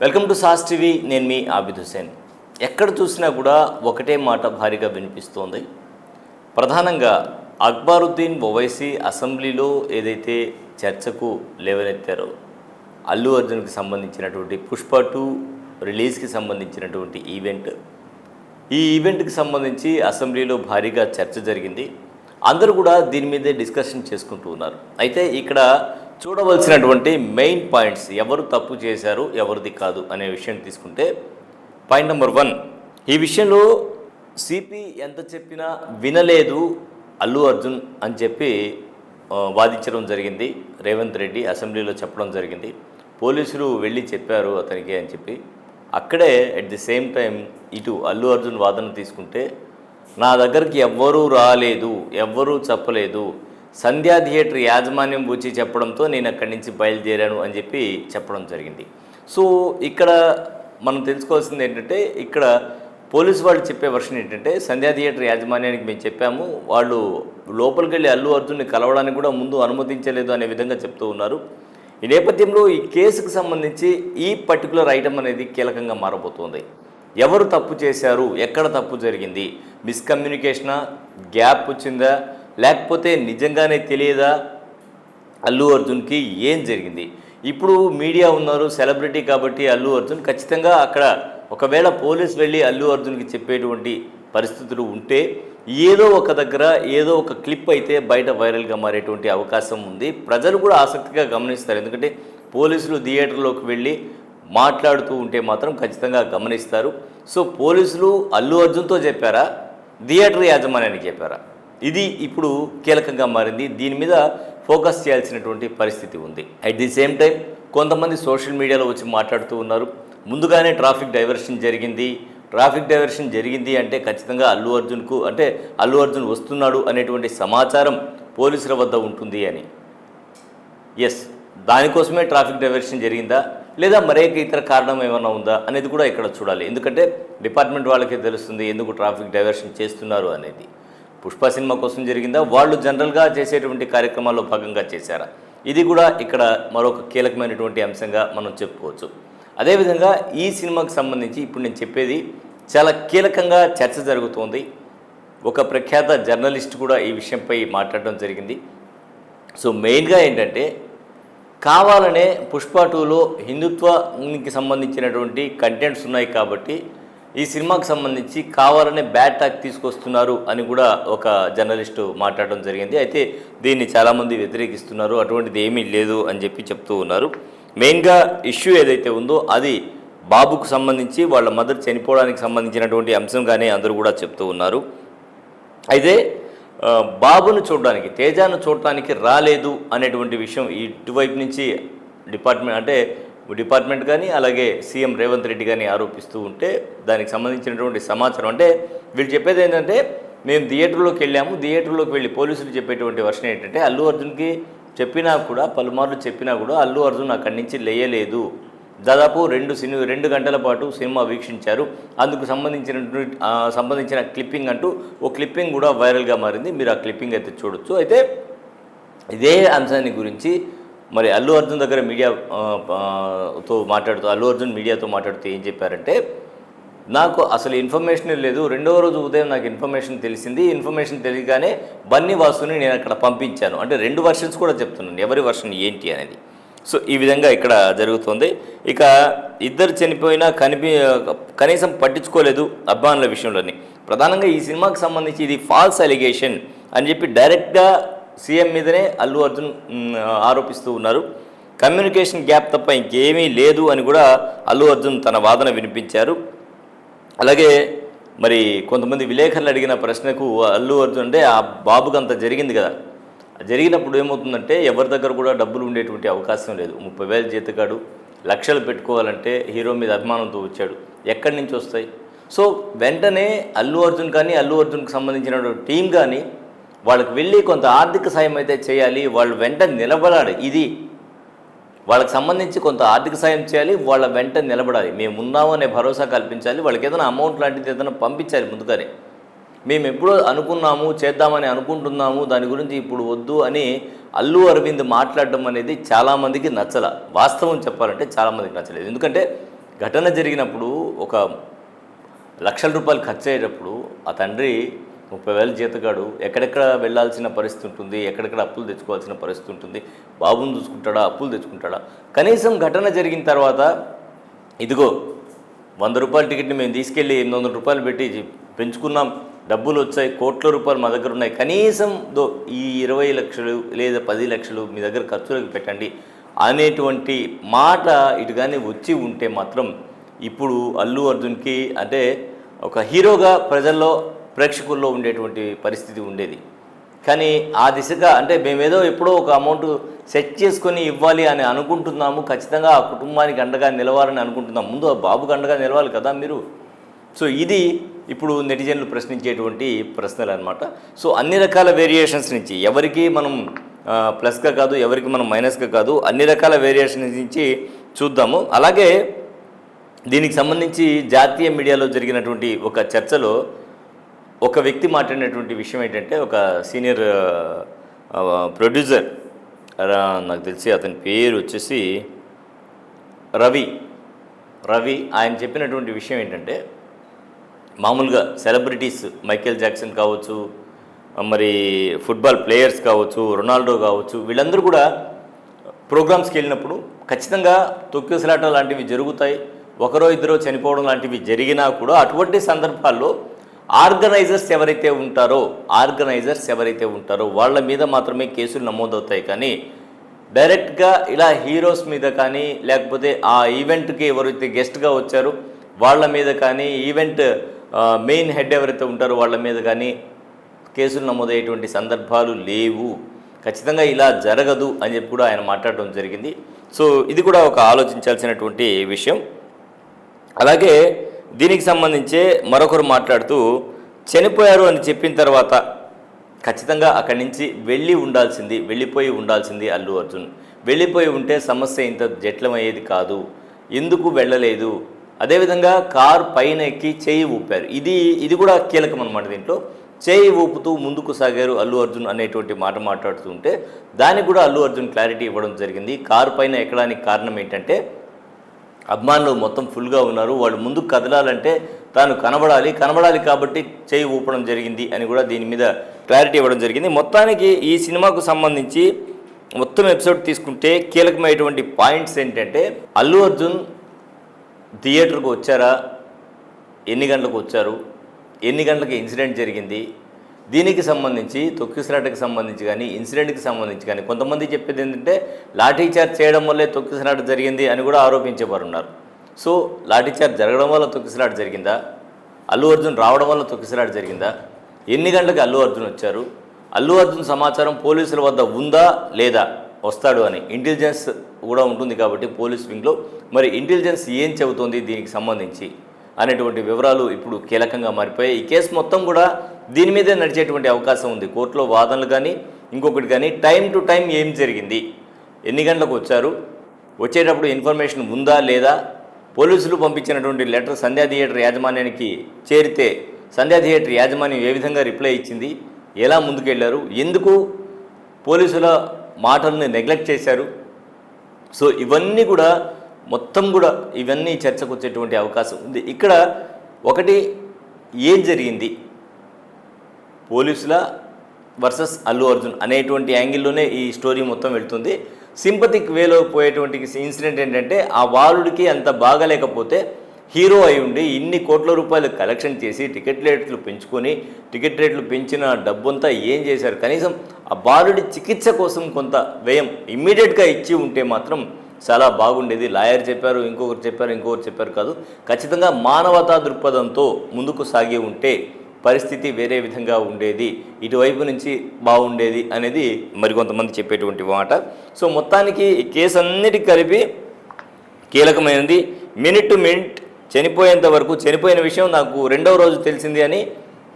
Welcome to sauce TV నేను మీ ఆబిద్ హుసేన్. ఎక్కడ చూసినా కూడా ఒకటే మాట భారీగా వినిపిస్తోంది. ప్రధానంగా అక్బరుద్దీన్ ఒవైసీ అసెంబ్లీలో ఏదైతే చర్చకు లేవనెత్తారో అల్లు అర్జున్కి సంబంధించినటువంటి పుష్ప టూ రిలీజ్కి సంబంధించినటువంటి ఈవెంట్. ఈ ఈవెంట్కి సంబంధించి అసెంబ్లీలో భారీగా చర్చ జరిగింది. అందరూ కూడా దీని మీదే డిస్కషన్ చేసుకుంటూ ఉన్నారు. అయితే ఇక్కడ చూడవలసినటువంటి మెయిన్ పాయింట్స్ ఎవరు తప్పు చేశారు ఎవరిది కాదు అనే విషయం తీసుకుంటే పాయింట్ నెంబర్ వన్ ఈ విషయంలో సిపి ఎంత చెప్పినా వినలేదు అల్లు అర్జున్ అని చెప్పి వాదించడం జరిగింది. రేవంత్ రెడ్డి అసెంబ్లీలో చెప్పడం జరిగింది. పోలీసులు వెళ్ళి చెప్పారు అతనికి అని చెప్పి. అక్కడే అట్ ది సేమ్ టైం ఇటు అల్లు అర్జున్ వాదన తీసుకుంటే నా దగ్గరికి ఎవ్వరూ రాలేదు ఎవ్వరూ చెప్పలేదు. సంధ్యా థియేటర్ యాజమాన్యం వచ్చి చెప్పడంతో నేను అక్కడి నుంచి బయలుదేరాను అని చెప్పి చెప్పడం జరిగింది. సో ఇక్కడ మనం తెలుసుకోవాల్సింది ఏంటంటే ఇక్కడ పోలీసు వాళ్ళు చెప్పే వర్షన్ ఏంటంటే సంధ్యా థియేటర్ యాజమాన్యానికి మేము చెప్పాము వాళ్ళు లోపలికి వెళ్ళి అల్లు అర్జున్ని కలవడానికి కూడా ముందు అనుమతించలేదు అనే విధంగా చెప్తూ ఉన్నారు. ఈ నేపథ్యంలో ఈ కేసుకు సంబంధించి ఈ పర్టికులర్ ఐటమ్ అనేది కీలకంగా మారబోతోంది. ఎవరు తప్పు చేశారు? ఎక్కడ తప్పు జరిగింది? మిస్కమ్యూనికేషనా? గ్యాప్ వచ్చిందా? లేకపోతే నిజంగానే తెలియదా? అల్లు అర్జున్కి ఏం జరిగింది? ఇప్పుడు మీడియా ఉన్నారు సెలబ్రిటీ కాబట్టి అల్లు అర్జున్ ఖచ్చితంగా అక్కడ ఒకవేళ పోలీస్ వెళ్ళి అల్లు అర్జున్కి చెప్పేటువంటి పరిస్థితులు ఉంటే ఏదో ఒక దగ్గర ఏదో ఒక క్లిప్ అయితే బయట వైరల్గా మారేటువంటి అవకాశం ఉంది. ప్రజలు కూడా ఆసక్తిగా గమనిస్తారు. ఎందుకంటే పోలీసులు థియేటర్లోకి వెళ్ళి మాట్లాడుతూ ఉంటే మాత్రం ఖచ్చితంగా గమనిస్తారు. సో పోలీసులు అల్లు అర్జున్తో చెప్పారా? థియేటర్ యాజమాన్యానికి చెప్పారా? ఇది ఇప్పుడు కీలకంగా మారింది. దీని మీద ఫోకస్ చేయాల్సినటువంటి పరిస్థితి ఉంది. అట్ ది సేమ్ టైం కొంతమంది సోషల్ మీడియాలో వచ్చి మాట్లాడుతూ ఉన్నారు. ముందుగానే ట్రాఫిక్ డైవర్షన్ జరిగింది. ట్రాఫిక్ డైవర్షన్ జరిగింది అంటే ఖచ్చితంగా అల్లు అర్జున్కు అంటే అల్లు అర్జున్ వస్తున్నాడు అనేటువంటి సమాచారం పోలీసుల వద్ద ఉంటుంది అని. ఎస్ దానికోసమే ట్రాఫిక్ డైవర్షన్ జరిగిందా? లేదా మరేక ఇతర కారణం ఏమైనా ఉందా అనేది కూడా ఇక్కడ చూడాలి. ఎందుకంటే డిపార్ట్మెంట్ వాళ్ళకే తెలుస్తుంది ఎందుకు ట్రాఫిక్ డైవర్షన్ చేస్తున్నారు అనేది. పుష్ప సినిమా కోసం జరిగిందా? వాళ్ళు జనరల్గా చేసేటువంటి కార్యక్రమాల్లో భాగంగా చేశారా? ఇది కూడా ఇక్కడ మరొక కీలకమైనటువంటి అంశంగా మనం చెప్పుకోవచ్చు. అదేవిధంగా ఈ సినిమాకి సంబంధించి ఇప్పుడు నేను చెప్పేది చాలా కీలకంగా చర్చ జరుగుతోంది. ఒక ప్రఖ్యాత జర్నలిస్ట్ కూడా ఈ విషయంపై మాట్లాడడం జరిగింది. సో మెయిన్గా ఏంటంటే కావాలనే పుష్ప టూలో హిందుత్వానికి సంబంధించినటువంటి కంటెంట్స్ ఉన్నాయి కాబట్టి ఈ సినిమాకు సంబంధించి కావాలనే బ్యాడ్ టాక్ తీసుకొస్తున్నారు అని కూడా ఒక జర్నలిస్టు మాట్లాడడం జరిగింది. అయితే దీన్ని చాలామంది వ్యతిరేకిస్తున్నారు. అటువంటిది ఏమీ లేదు అని చెప్పి చెప్తూ ఉన్నారు. మెయిన్గా ఇష్యూ ఏదైతే ఉందో అది బాబుకు సంబంధించి వాళ్ళ మదర్ చనిపోవడానికి సంబంధించినటువంటి అంశంగానే అందరూ కూడా చెప్తూ ఉన్నారు. అయితే బాబును చూడడానికి తేజాను చూడటానికి రాలేదు అనేటువంటి విషయం ఇటువైపు నుంచి డిపార్ట్మెంట్ అంటే డిపార్ట్మెంట్ కానీ అలాగే సీఎం రేవంత్ రెడ్డి కానీ ఆరోపిస్తూ ఉంటే దానికి సంబంధించినటువంటి సమాచారం. అంటే వీళ్ళు చెప్పేది ఏంటంటే మేము థియేటర్లోకి వెళ్ళాము థియేటర్లోకి వెళ్ళి పోలీసులు చెప్పేటువంటి వర్షన్ ఏంటంటే అల్లు అర్జున్కి చెప్పినా కూడా పలుమార్లు చెప్పినా కూడా అల్లు అర్జున్ అక్కడి నుంచి లేయలేదు. దాదాపు రెండు సినిమా రెండు గంటల పాటు సినిమా వీక్షించారు. అందుకు సంబంధించిన సంబంధించిన క్లిప్పింగ్ అంటూ ఓ క్లిప్పింగ్ కూడా వైరల్గా మారింది. మీరు ఆ క్లిప్పింగ్ అయితే చూడొచ్చు. అయితే ఇదే అంశాన్ని గురించి మరి అల్లు అర్జున్ దగ్గర మీడియా తో మాట్లాడుతూ అల్లు అర్జున్ మీడియాతో మాట్లాడుతూ ఏం చెప్పారంటే నాకు అసలు ఇన్ఫర్మేషన్ లేదు. రెండవ రోజు ఉదయం నాకు ఇన్ఫర్మేషన్ తెలిసింది. ఇన్ఫర్మేషన్ తెలియగానే బన్నీ వాసుని నేను అక్కడ పంపించాను. అంటే రెండు వర్షన్స్ కూడా చెప్తున్నాను. ఎవరి వర్షన్ ఏంటి అనేది. సో ఈ విధంగా ఇక్కడ జరుగుతుంది. ఇక ఇద్దరు చనిపోయినా కనిపి కనీసం పట్టించుకోలేదు అభిమానుల విషయంలోని. ప్రధానంగా ఈ సినిమాకి సంబంధించి ఇది ఫాల్స్ అలిగేషన్ అని చెప్పి డైరెక్ట్గా సీఎం మీదనే అల్లు అర్జున్ ఆరోపిస్తూ ఉన్నారు. కమ్యూనికేషన్ గ్యాప్ తప్ప ఇంకేమీ లేదు అని కూడా అల్లు అర్జున్ తన వాదన వినిపించారు. అలాగే మరి కొంతమంది విలేకరులు అడిగిన ప్రశ్నకు అల్లు అర్జున్ అంటే ఆ బాబుకి అంత జరిగింది కదా జరిగినప్పుడు ఏమవుతుందంటే ఎవరి దగ్గర కూడా డబ్బులు ఉండేటువంటి అవకాశం లేదు. ముప్పై వేల జీతగాడు లక్షలు పెట్టుకోవాలంటే హీరో మీద అభిమానంతో వచ్చాడు. ఎక్కడి నుంచి వస్తాయి? సో వెంటనే అల్లు అర్జున్ కానీ అల్లు అర్జున్కి సంబంధించిన టీం కానీ వాళ్ళకి వెళ్ళి కొంత ఆర్థిక సాయం అయితే చేయాలి. వాళ్ళు వెంట నిలబడాలి. ఇది వాళ్ళకి సంబంధించి కొంత ఆర్థిక సాయం చేయాలి. వాళ్ళ వెంట నిలబడాలి. మేము ఉన్నాము అనే భరోసా కల్పించాలి. వాళ్ళకి ఏదైనా అమౌంట్ లాంటిది ఏదైనా పంపించాలి ముందుగానే. మేము ఎప్పుడో అనుకున్నాము చేద్దామని అనుకుంటున్నాము దాని గురించి ఇప్పుడు వద్దు అని అల్లు అరవింద్ మాట్లాడడం అనేది చాలామందికి నచ్చల. వాస్తవం చెప్పాలంటే చాలామందికి నచ్చలేదు. ఎందుకంటే ఘటన జరిగినప్పుడు ఒక లక్షల రూపాయలు ఖర్చు అయ్యేటప్పుడు ఆ తండ్రి ముప్పై వేల జీతగాడు ఎక్కడెక్కడ వెళ్ళాల్సిన పరిస్థితి ఉంటుంది ఎక్కడెక్కడ అప్పులు తెచ్చుకోవాల్సిన పరిస్థితి ఉంటుంది బాబుని చూసుకుంటాడా అప్పులు తెచ్చుకుంటాడా? కనీసం ఘటన జరిగిన తర్వాత ఇదిగో వంద రూపాయల టికెట్ని మేము తీసుకెళ్ళి ఎనిమిది వందల రూపాయలు పెట్టి పెంచుకున్నాం. డబ్బులు వచ్చాయి కోట్ల రూపాయలు మా దగ్గర ఉన్నాయి. కనీసం దో ఈ ఇరవై లక్షలు లేదా పది లక్షలు మీ దగ్గర ఖర్చులకు పెట్టండి అనేటువంటి మాట ఇటు కానీ వచ్చి ఉంటే మాత్రం ఇప్పుడు అల్లు అర్జున్కి అంటే ఒక హీరోగా ప్రజల్లో ప్రేక్షకుల్లో ఉండేటువంటి పరిస్థితి ఉండేది. కానీ ఆ దిశగా అంటే మేమేదో ఎప్పుడో ఒక అమౌంట్ సెట్ చేసుకొని ఇవ్వాలి అని అనుకుంటున్నాము ఖచ్చితంగా ఆ కుటుంబానికి అండగా నిలవాలని అనుకుంటున్నాం. ముందు ఆ బాబుకి అండగా నిలవాలి కదా మీరు? సో ఇది ఇప్పుడు నెటిజన్లు ప్రశ్నించేటువంటి ప్రశ్నలు అనమాట సో అన్ని రకాల వేరియేషన్స్ నుంచి ఎవరికి మనం ప్లస్గా కాదు ఎవరికి మనం మైనస్గా కాదు అన్ని రకాల వేరియేషన్స్ నుంచి చూద్దాము. అలాగే దీనికి సంబంధించి జాతీయ మీడియాలో జరిగినటువంటి ఒక చర్చలో ఒక వ్యక్తి మాట్లాడినటువంటి విషయం ఏంటంటే ఒక సీనియర్ ప్రొడ్యూసర్ నాకు తెలిసి అతని పేరు వచ్చేసి రవి. రవి ఆయన చెప్పినటువంటి విషయం ఏంటంటే మామూలుగా సెలబ్రిటీస్ మైకేల్ జాక్సన్ కావచ్చు మరి ఫుట్బాల్ ప్లేయర్స్ కావచ్చు రొనాల్డో కావచ్చు వీళ్ళందరూ కూడా ప్రోగ్రామ్స్కి వెళ్ళినప్పుడు ఖచ్చితంగా తొక్కిసలాట లాంటివి జరుగుతాయి. ఒకరో ఇద్దరో చనిపోవడం లాంటివి జరిగినా కూడా అటువంటి సందర్భాల్లో ఆర్గనైజర్స్ ఎవరైతే ఉంటారో ఆర్గనైజర్స్ ఎవరైతే ఉంటారో వాళ్ళ మీద మాత్రమే కేసులు నమోదవుతాయి. కానీ డైరెక్ట్గా ఇలా హీరోస్ మీద కానీ లేకపోతే ఆ ఈవెంట్కి ఎవరైతే గెస్ట్గా వచ్చారో వాళ్ళ మీద కానీ ఈవెంట్ మెయిన్ హెడ్ ఎవరైతే ఉంటారో వాళ్ళ మీద కానీ కేసులు నమోదయ్యేటువంటి సందర్భాలు లేవు. ఖచ్చితంగా ఇలా జరగదు అని చెప్పి కూడా ఆయన మాట్లాడడం జరిగింది. సో ఇది కూడా ఒక ఆలోచించాల్సినటువంటి విషయం. అలాగే దీనికి సంబంధించే మరొకరు మాట్లాడుతూ చనిపోయారు అని చెప్పిన తర్వాత ఖచ్చితంగా అక్కడి నుంచి వెళ్ళి ఉండాల్సింది వెళ్ళిపోయి ఉండాల్సింది అల్లు అర్జున్. వెళ్ళిపోయి ఉంటే సమస్య ఇంత జట్లమయ్యేది కాదు. ఎందుకు వెళ్ళలేదు? అదేవిధంగా కార్ పైన ఎక్కి చేయి ఊపారు. ఇది ఇది కూడా కీలకం అనమాట దీంట్లో. చేయి ఊపుతూ ముందుకు సాగారు అల్లు అర్జున్ అనేటువంటి మాట మాట్లాడుతుంటే దానికి కూడా అల్లు అర్జున్ క్లారిటీ ఇవ్వడం జరిగింది. కారు పైన ఎక్కడానికి కారణం ఏంటంటే అభిమానులు మొత్తం ఫుల్గా ఉన్నారు. వాళ్ళు ముందుకు కదలాలంటే తాను కనబడాలి. కనబడాలి కాబట్టి చేయి ఊపడం జరిగింది అని కూడా దీని మీద క్లారిటీ ఇవ్వడం జరిగింది. మొత్తానికి ఈ సినిమాకు సంబంధించి మొత్తం ఎపిసోడ్ తీసుకుంటే కీలకమైనటువంటి పాయింట్స్ ఏంటంటే అల్లు అర్జున్ థియేటర్కు వచ్చారా? ఎన్ని గంటలకు వచ్చారు? ఎన్ని గంటలకు ఇన్సిడెంట్ జరిగింది? దీనికి సంబంధించి తొక్కిసలాటకి సంబంధించి కానీ ఇన్సిడెంట్కి సంబంధించి కానీ కొంతమంది చెప్పేది ఏంటంటే లాఠీ చార్జ్ చేయడం వల్లే తొక్కిసలాట జరిగింది అని కూడా ఆరోపించేవారు ఉన్నారు. సో లాఠీ చార్జ్ జరగడం వల్ల తొక్కిసలాట జరిగిందా? అల్లు అర్జున్ రావడం వల్ల తొక్కిసలాట జరిగిందా? ఎన్ని గంటలకు అల్లు అర్జున్ వచ్చారు? అల్లు అర్జున్ సమాచారం పోలీసుల వద్ద ఉందా లేదా? వస్తాడు అని. ఇంటెలిజెన్స్ కూడా ఉంటుంది కాబట్టి పోలీస్ వింగ్లో మరి ఇంటెలిజెన్స్ ఏం చెబుతోంది దీనికి సంబంధించి అనేటువంటి వివరాలు ఇప్పుడు కీలకంగా మారిపోయాయి. ఈ కేసు మొత్తం కూడా దీని మీదే నడిచేటువంటి అవకాశం ఉంది. కోర్టులో వాదనలు కానీ ఇంకొకటి కానీ టైం టు టైం ఏం జరిగింది? ఎన్ని గంటలకు వచ్చారు? వచ్చేటప్పుడు ఇన్ఫర్మేషన్ ఉందా లేదా? పోలీసులు పంపించినటువంటి లెటర్ సంధ్యా థియేటర్ యాజమాన్యానికి చేరితే సంధ్యా థియేటర్ యాజమాన్యం ఏ విధంగా రిప్లై ఇచ్చింది? ఎలా ముందుకెళ్ళారు? ఎందుకు పోలీసుల మాటల్ని నెగ్లెక్ట్ చేశారు. సో ఇవన్నీ కూడా మొత్తం కూడా ఇవన్నీ చర్చకు వచ్చేటువంటి అవకాశం ఉంది. ఇక్కడ ఒకటి ఏం జరిగింది? పోలీసుల వర్సెస్ అల్లు అర్జున్ అనేటువంటి యాంగిల్లోనే ఈ స్టోరీ మొత్తం వెళ్తుంది. సింపతిక్ వేలో పోయేటువంటి ఇన్సిడెంట్ ఏంటంటే ఆ బాలుడికి అంత బాగలేకపోతే హీరో అయి ఉండి ఇన్ని కోట్ల రూపాయలు కలెక్షన్ చేసి టికెట్ రేట్లు పెంచుకొని టికెట్ రేట్లు పెంచిన డబ్బంతా ఏం చేశారు? కనీసం ఆ బాలుడి చికిత్స కోసం కొంత వ్యయం ఇమ్మీడియట్గా ఇచ్చి ఉంటే మాత్రం చాలా బాగుండేది. లాయర్ చెప్పారు ఇంకొకరు చెప్పారు ఇంకొకరు చెప్పారు కాదు. ఖచ్చితంగా మానవతా దృక్పథంతో ముందుకు సాగి ఉంటే పరిస్థితి వేరే విధంగా ఉండేది. ఇటువైపు నుంచి బాగుండేది అనేది మరికొంతమంది చెప్పేటువంటి మాట. సో మొత్తానికి కేసు అన్నిటికీ కలిపి కీలకమైనది మినిట్ టు మినిట్ చనిపోయేంత వరకు చనిపోయిన విషయం నాకు రెండవ రోజు తెలిసింది అని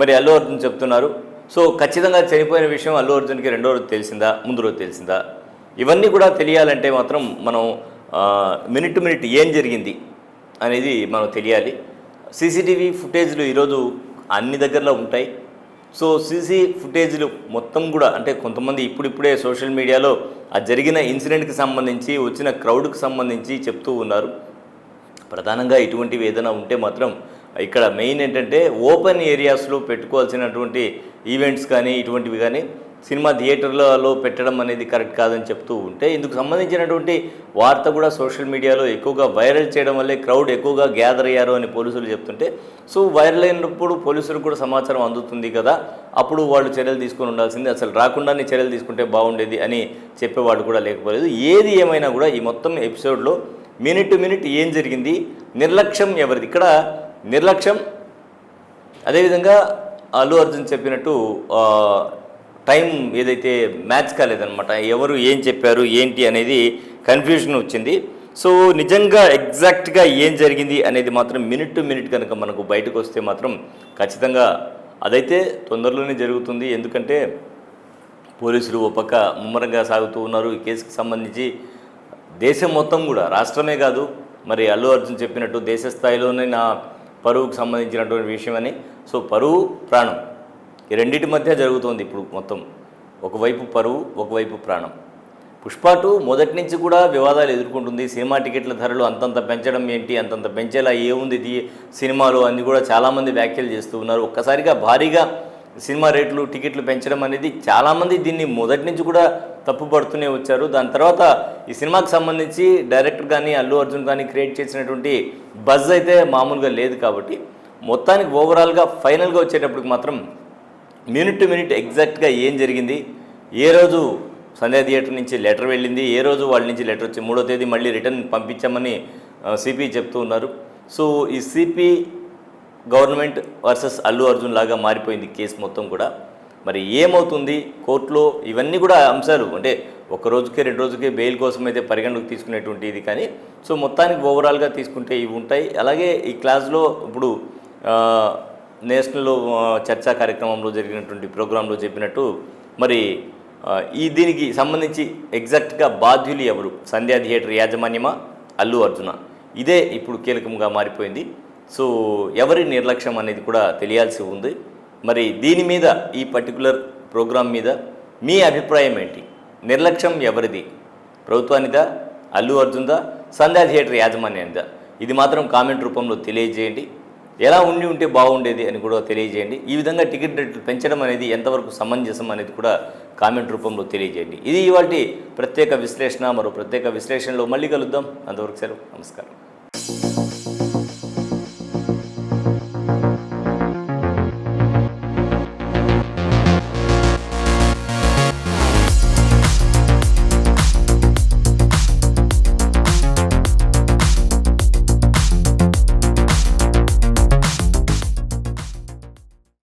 మరి అల్లు అర్జున్ చెప్తున్నారు. సో ఖచ్చితంగా చనిపోయిన విషయం అల్లు అర్జున్కి రెండో రోజు తెలిసిందా ముందు రోజు తెలిసిందా? ఇవన్నీ కూడా తెలియాలంటే మాత్రం మనం మినిట్ టు మినిట్ ఏం జరిగింది అనేది మనం తెలియాలి. సీసీటీవీ ఫుటేజ్లు ఈరోజు అన్ని దగ్గరలో ఉంటాయి. సో సీసీ ఫుటేజ్లు మొత్తం కూడా అంటే కొంతమంది ఇప్పుడిప్పుడే సోషల్ మీడియాలో ఆ జరిగిన ఇన్సిడెంట్కి సంబంధించి వచ్చిన క్రౌడ్కి సంబంధించి చెప్తూ ఉన్నారు. ప్రధానంగా ఇటువంటివి ఏదైనా ఉంటే మాత్రం ఇక్కడ మెయిన్ ఏంటంటే ఓపెన్ ఏరియాస్లో పెట్టుకోవాల్సినటువంటి ఈవెంట్స్ కానీ ఇటువంటివి కానీ సినిమా థియేటర్లలో పెట్టడం అనేది కరెక్ట్ కాదని చెప్తూ ఉంటే ఇందుకు సంబంధించినటువంటి వార్త కూడా సోషల్ మీడియాలో ఎక్కువగా వైరల్ చేయడం వల్లే క్రౌడ్ ఎక్కువగా గ్యాదర్ అయ్యారు అని పోలీసులు చెప్తుంటే సో వైరల్ అయినప్పుడు పోలీసులకు కూడా సమాచారం అందుతుంది కదా అప్పుడు వాళ్ళు చర్యలు తీసుకొని ఉండాల్సింది అసలు రాకుండానే చర్యలు తీసుకుంటే బాగుండేది అని చెప్పేవాళ్ళు కూడా లేకపోలేదు. ఏది ఏమైనా కూడా ఈ మొత్తం ఎపిసోడ్లో మినిట్ టు మినిట్ ఏం జరిగింది? నిర్లక్ష్యం ఎవరిది? ఇక్కడ నిర్లక్ష్యం అదేవిధంగా అల్లు అర్జున్ చెప్పినట్టు టైం ఏదైతే మ్యాచ్ కాలేదనమాట ఎవరు ఏం చెప్పారు ఏంటి అనేది కన్ఫ్యూజన్ వచ్చింది. సో నిజంగా ఎగ్జాక్ట్గా ఏం జరిగింది అనేది మాత్రం మినిట్ టు మినిట్ కనుక మనకు బయటకు వస్తే మాత్రం ఖచ్చితంగా అదైతే తొందరలోనే జరుగుతుంది. ఎందుకంటే పోలీసులు ఒక పక్క ముమ్మరంగా సాగుతూ ఉన్నారు. ఈ కేసుకు సంబంధించి దేశం మొత్తం కూడా రాష్ట్రమే కాదు మరి అల్లు అర్జున్ చెప్పినట్టు దేశ స్థాయిలోనే నా పరువుకు సంబంధించినటువంటి విషయం అని. సో పరువు ప్రాణం ఈ రెండింటి మధ్య జరుగుతోంది ఇప్పుడు మొత్తం. ఒకవైపు పరువు ఒకవైపు ప్రాణం. పుష్ప టూ మొదటి నుంచి కూడా వివాదాలు ఎదుర్కొంటుంది. సినిమా టికెట్ల ధరలు అంతంత పెంచడం ఏంటి అంతంత పెంచేలా ఏముంది ఇది సినిమాలు అన్నీ కూడా చాలామంది వ్యాఖ్యలు చేస్తూ ఉన్నారు. ఒక్కసారిగా భారీగా సినిమా రేట్లు టికెట్లు పెంచడం అనేది చాలామంది దీన్ని మొదటి నుంచి కూడా తప్పుపడుతూనే వచ్చారు. దాని తర్వాత ఈ సినిమాకి సంబంధించి డైరెక్టర్ కానీ అల్లు అర్జున్ కానీ క్రియేట్ చేసినటువంటి బజ్ అయితే మామూలుగా లేదు కాబట్టి మొత్తానికి ఓవరాల్గా ఫైనల్గా వచ్చేటప్పటికి మాత్రం మినిట్ టు మినిట్ ఎగ్జాక్ట్గా ఏం జరిగింది ఏ రోజు సంధ్యా థియేటర్ నుంచి లెటర్ వెళ్ళింది ఏ రోజు వాళ్ళ నుంచి లెటర్ వచ్చి మూడో తేదీ మళ్ళీ రిటర్న్ పంపించామని సిపి చెప్తూ ఉన్నారు. సో ఈ CP government versus Allu Arjun లాగా మారిపోయింది కేసు మొత్తం కూడా. మరి ఏమవుతుంది? కోర్టులో ఇవన్నీ కూడా అంశాలు. అంటే ఒక రోజుకే రెండు రోజుకే బెయిల్ కోసం అయితే పరిగణలోకి తీసుకునేటువంటి ఇది కానీ సో మొత్తానికి ఓవరాల్గా తీసుకుంటే ఇవి ఉంటాయి. అలాగే ఈ క్లాస్లో ఇప్పుడు నేషనల్ చర్చా కార్యక్రమంలో జరిగినటువంటి ప్రోగ్రాంలో చెప్పినట్టు మరి ఈ దీనికి సంబంధించి ఎగ్జాక్ట్గా బాధ్యులు ఎవరు? సంధ్యా థియేటర్ యాజమాన్యమా? అల్లు అర్జున. ఇదే ఇప్పుడు కీలకంగా మారిపోయింది. సో ఎవరి నిర్లక్ష్యం అనేది కూడా తెలియాల్సి ఉంది. మరి దీని మీద ఈ పర్టికులర్ ప్రోగ్రాం మీద మీ అభిప్రాయం ఏంటి? నిర్లక్ష్యం ఎవరిది? ప్రభుత్వానిదా? అల్లు అర్జున్దా? సంధ్యా థియేటర్ యాజమాన్యానిదా ఇది మాత్రం కామెంట్ రూపంలో తెలియజేయండి. ఎలా ఉండి ఉంటే బాగుండేది అని కూడా తెలియజేయండి. ఈ విధంగా టికెట్ రేట్లు పెంచడం అనేది ఎంతవరకు సమంజసం అనేది కూడా కామెంట్ రూపంలో తెలియజేయండి. ఇది ఇవాళ ప్రత్యేక విశ్లేషణ మరో ప్రత్యేక విశ్లేషణలో మళ్ళీ కలుద్దాం. అంతవరకు సెలవు. నమస్కారం.